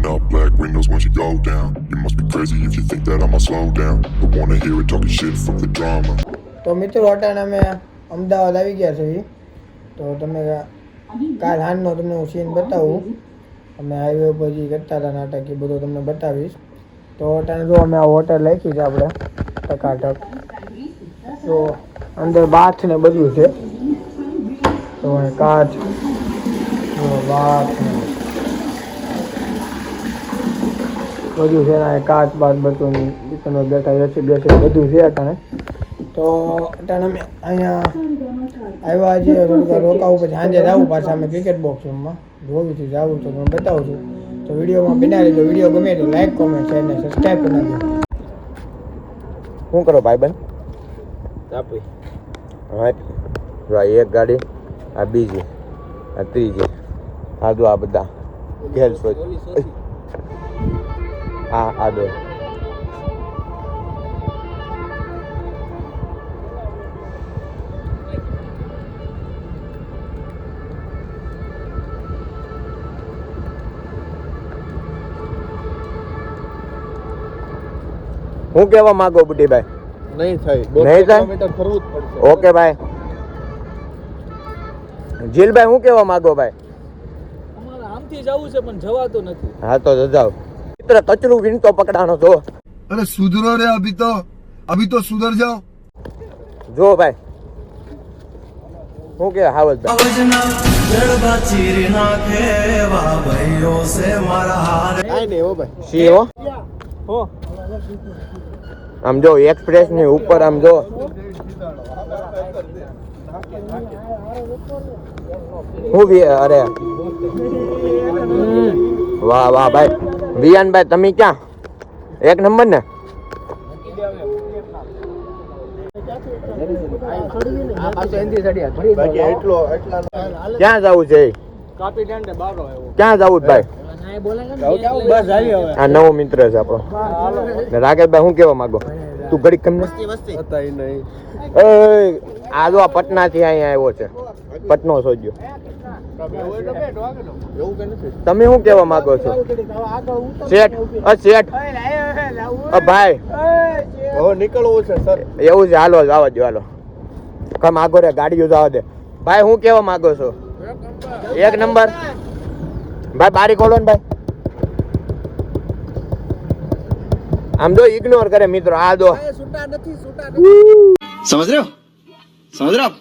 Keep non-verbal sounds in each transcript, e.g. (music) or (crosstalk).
Rolling up black windows once you go down. You must be crazy if you think that I'ma slow down. I wanna hear it talking shit, from the drama. તો મિત્રો અટાણા અમે અમદાવાદ આવી ગયા છીએ તો તમે કાલ હાનનો તમને હું સીન બતાવું અમે હાઈવે ઉપર જે કરતા હતા નાટક એ બધું તમને બતાવીશ તો અટાણે જો અમે આ હોટલ રાખી છે આપણે ટકાટક તો અંદર બાથ ને બધું છે તો કાચ બાથ બધું છે ને કાચ બાદ બધું દુકાનો બેઠા બેસી બેસી બધું છે અટાણે તો અટાણે અમે અહીંયા આવ્યા છે થોડીક રોકાવું પછી સાંજે જવું પાછા અમે ક્રિકેટ બોક્સ રૂમમાં જોવું છું જવું છું તમને બતાવું છું. તો વિડીયોમાં બિના લીધો વીડિયો ગમે તો લાઈક કોમેન્ટ શેર ને સબસ્ક્રાઈબ કરી નાખજો. શું કરો ભાઈબંધ? આપી હા જો એક ગાડી આ બીજી આ ત્રીજી. આ દો આ બધા ઘેર સોચ આ આ દો હું કેવા માંગો બુટીભાઈ? નહીં થાય. નહીં થાય? ફરવું જ પડશે. ઓકે ભાઈ જીલભાઈ હું કેવા માંગો ભાઈ? અમારે આમથી જવું છે પણ જવાતું નથી. હા તો જાઓ કૂતરે કચરું વીણતો પકડાનો જો. અરે સુધરો રે અભી તો. અભી તો સુધર જાઓ. જો ભાઈ. હું કે હાવત આમ જો એક્સપ્રેસની ઉપર આમ જો. હું અરે. વાહ વાહ ભાઈ. વિયાનભાઈ તમે ક્યાં? એક નંબર ને? ક્યાં જવું છે ક્યાં જવું છે ભાઈ? આ નવો મિત્ર છે આપણો. રાકેશભાઈ હું કેવા માંગો? તું ઘડી નહીં એ આ જો આ પટના થી અહીંયા આવ્યો છે. પટનો સોજ્યો. તમે શું કેવા માંગો છો? શેઠ અ શેઠ. અ ભાઈ. હવે નીકળવું છે સર. એવું છે હાલો આવા જો હાલો. કમ આગો રે ગાડીઓ જવા દે. ભાઈ હું કેવા માંગો છો? એક નંબર. ભાઈ બારી ખોલો ને ભાઈ. આમ જો ઇગ્નોર કરે મિત્રો આ દો સમજ રહ્યો? સમજ રહ્યો?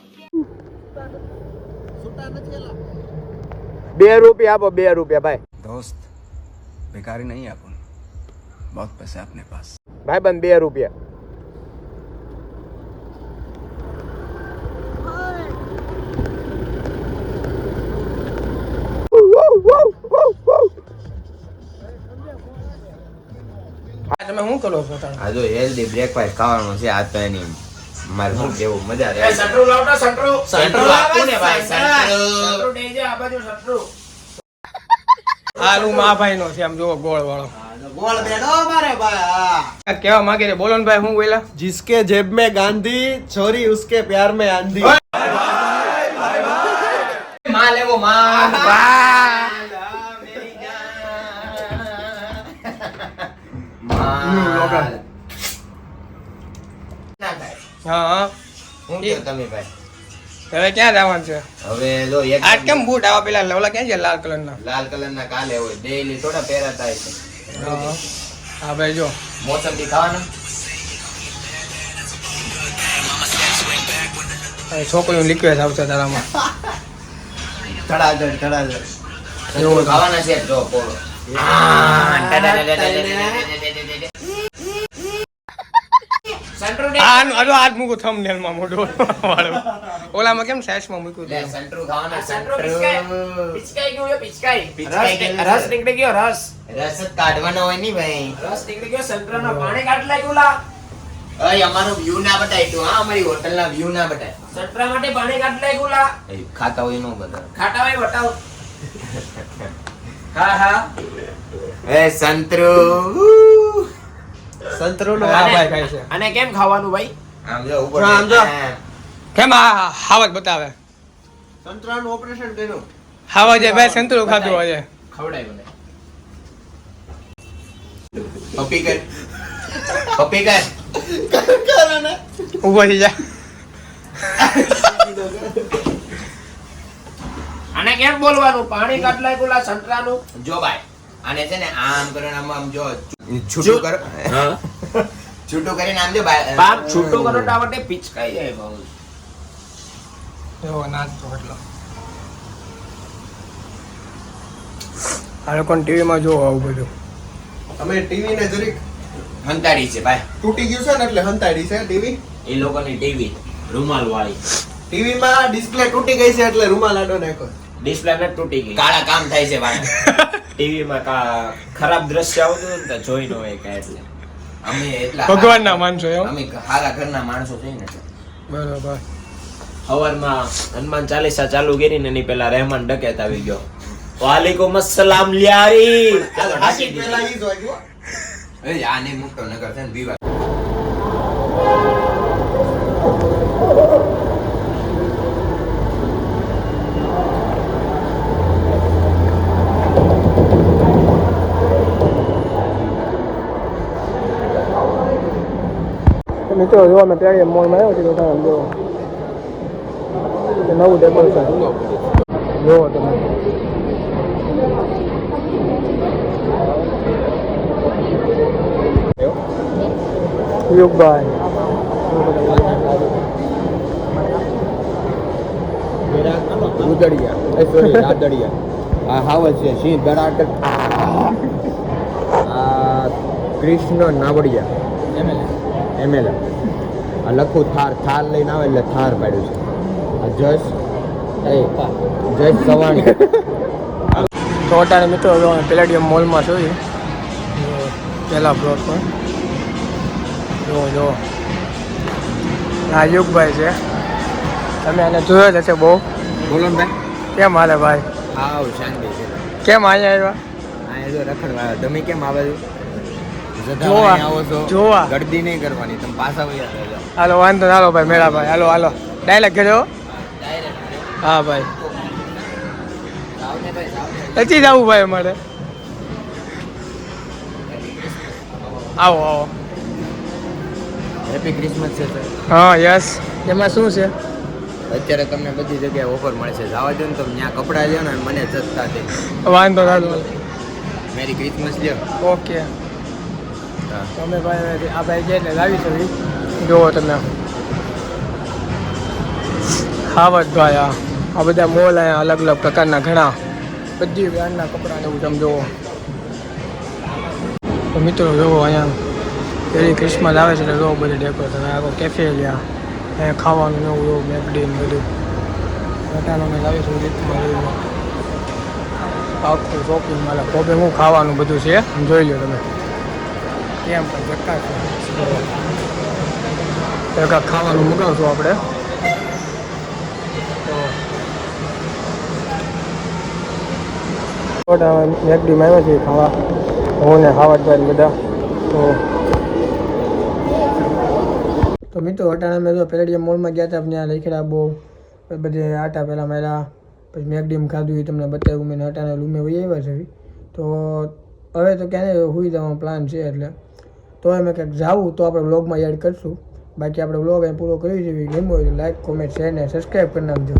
બે રૂપિયા આપો બે રૂપિયા ભાઈ. દોસ્ત ભિખારી નહીં આપો. બહુ પૈસા આપને પાસ. ભાઈ બંધ બે રૂપિયા. તમે શું કરો છો? આ જો હેલ્ધી બ્રેકફાસ્ટ ખાવાનું છે આ તો એની મારું કેવું? મજા આમ જો ગોળ વાળો. કેવા માંગે રે બોલો ભાઈ હું બોલા જિસકે જેબ મે ગાંધી છોરી ઉસકે પ્યાર મે આંધી. ભાઈ ભાઈ ભાઈ હા હું. શું તમે ભાઈ? હવે ક્યાં જવાનું છે? હવે જો એક આ કેમ બૂટ આવા પેલા લવલા ક્યાં છે? લાલ કલર ના લાલ કલર ના કાલે હોય. ડેઈલી થોડા પહેરાતા છે. હા ભાઈ જો. મોસંબી ખાવાના? હવે લિક્વેજ આવશે તારામાં. ધડાધડ ધડાધડ. ખાવાના છે? જો પોળો. આ આનો હાથ મૂકું થંબનેલમાં મોઢું વાળું. ઓલામાં કેમ સાઈઝમાં મૂક્યું લે, હતું? સંતરું ખાવાના સંતરું રસ નીકળી ગયો રસ. રસ કાઢવાનો હોયની ભાઈ. રસ નીકળી ગયો સંતરાનો પાણી કાઢી લાગ્યું લા અય અમારો વ્યૂ ના બતાય તું હા અમારી હોટલ ના વ્યૂ ના બતાય. સંતરા માટે પાણી કાઢી લાગ્યું લા ખાતા હોય નો બધા ખાટા હોય બતાવ. (laughs) હા હા. એ સંતરુ સંતરું આ ભાઈ ખાય છે. અને કેમ ખાવાનું ભાઈ? આમ જો ઉપર આમ જો. કેમ આ હાવક બતાવે? સંતરાનું ઓપરેશન કર્યું. હાવા જે ભાઈ સંતરો ખાતો હોય ખવડાય મને પપ્પી કર. પપ્પી કર. ઊભો થઈ જા. અને કેમ બોલવાનું? પાણી કાટલાય ગુલા સંતરાનું? જો ભાઈ અને છે ને આમ કરો આમ આમ જો છૂટું કરો. છૂટું કરીને આમ જો બાપ છૂટો કરો ટાવર ને પિચકાઈ જાય બહુ. એવો નાચતો એટલો. આ લોકોને ટીવીમાં જોવો આવું બધું. અમે ટીવી ને જરીક હંતાડી છે ભાઈ. તૂટી ગયું છે ને એટલે હંતાડી છે ટીવી? એ લોકોની ટીવી રૂમાલ વાળી. ટીવી માં ડિસ્પ્લે તૂટી ગઈ છે એટલે રૂમાલ આડો નાખો ડિસ્પ્લે ને તૂટી ગઈ. કાળા કામ થાય છે ભાઈ. (laughs) ટીવી માં ખરાબ દ્રશ્ય આવતું ને તો જોઈ ન હોય કાંઈ એટલે. અમે એટલા ભગવાનના માણસો એમ? અમે સારા ઘરના માણસો છે ને. બરોબર. સવારમાં હનુમાન ચાલીસા ચાલુ કરી ને એની પેલા રહેમાન ડકેત આવી ગયો. વાલેકુમ અસલામ લ્યારી. દીધી. પેલા ઈ જ એ આ નહીં નગર છે ને મિત્રો જો અમે ત્યારે મોલમાં આવ્યો છે તમે જો નવું ડેકોરેશન જોવો તમે. યુગભાઈ. ઉદડિયા. સોરી રાદડિયા. આ છે સિંહ કૃષ્ણ નાવડિયા. એમએલ આ લખું થાર થાર લઈને આવે એટલે થાર પાડ્યું છે. આ એ જસ સવાણી. તો અટાણે મિત્રો પેલેડિયમ મોલમાં જોઈએ પહેલા ફ્લોર પર. જો જો. આ યુગભાઈ છે. તમે આને જોયો જ હશે બહુ. બોલો ભાઈ. કેમ હાલે ભાઈ? આવ શાંતિ છે. કેમ અહીંયા આવ્યા? અહીંયા જો રખડવા આવ્યા. તમે કેમ આવ્યા જોવા. છો. જોવા. ગળદી નહીં કરવાની તમે પાછા વયા હાલો વાંધો ના હાલો ભાઈ મેળા ભાઈ. હાલો હાલો. ડાયલેક્ટ કર્યો હા ભાઈ. પછી જવું ભાઈ અમારે. આવો આવો. હેપી ક્રિસમસ છે સર હા યસ. એમાં શું છે? અત્યારે તમને બધી જગ્યાએ ઓફર મળે છે જવા દો ને તમે ત્યાં કપડાં લ્યો ને મને સસ્તા દે. વાંધો ના હાલો. મેરી ક્રિસમસ લ્યો. ઓકે તમે ભાઈ આ ભાઈ છે એટલે લાવી શકો જુઓ તમે. હાવત ભાઈ આ આ બધા મોલ અહીંયા અલગ અલગ પ્રકારના ઘણા. બધી બ્રાન્ડના કપડાં એવું તમે જુઓ. તો મિત્રો જુઓ અહીંયા. પેલી ક્રિસમસ આવે છે એટલે જુઓ બધી ડેકોરેશન આખો કેફે લ્યા અહીંયા ખાવાનું એવું જુઓ મેકડી ને બધું. વટાણાને લાવી લાવીશું રીતમાં આખું શોપિંગ માલે. શોપિંગ હું ખાવાનું બધું છે. જોઈ લો તમે. કેમ પણ જક્કા છે. તો ખાવાનું મગાવશું આપણે. તો મેકડીમાં આવ્યા છીએ ખાવા. હું ને ખાવતભાઈ બધા. તો તો મિત્રો, અટાણા મેં જો પેલેડિયમ મોલમાં ગયા હતા ત્યાં લખેલા બહુ બધે આટા પહેલાં મેળા પછી મેકડીમ ખાધું એ તમને બતાવ્યું, મેં અટાણા વહી આવ્યા છે. તો હવે તો ક્યાંય હોઈ જવાનો પ્લાન છે એટલે. તો અમે કંઈક જાવું તો આપણે વ્લોગમાં એડ કરશું. બાકી આપણે વ્લોગ અહીં પૂરો કરી છે ગમ્યો હોય તો લાઈક કોમેન્ટ શેર ને સબસ્ક્રાઈબ કરી નાખજો.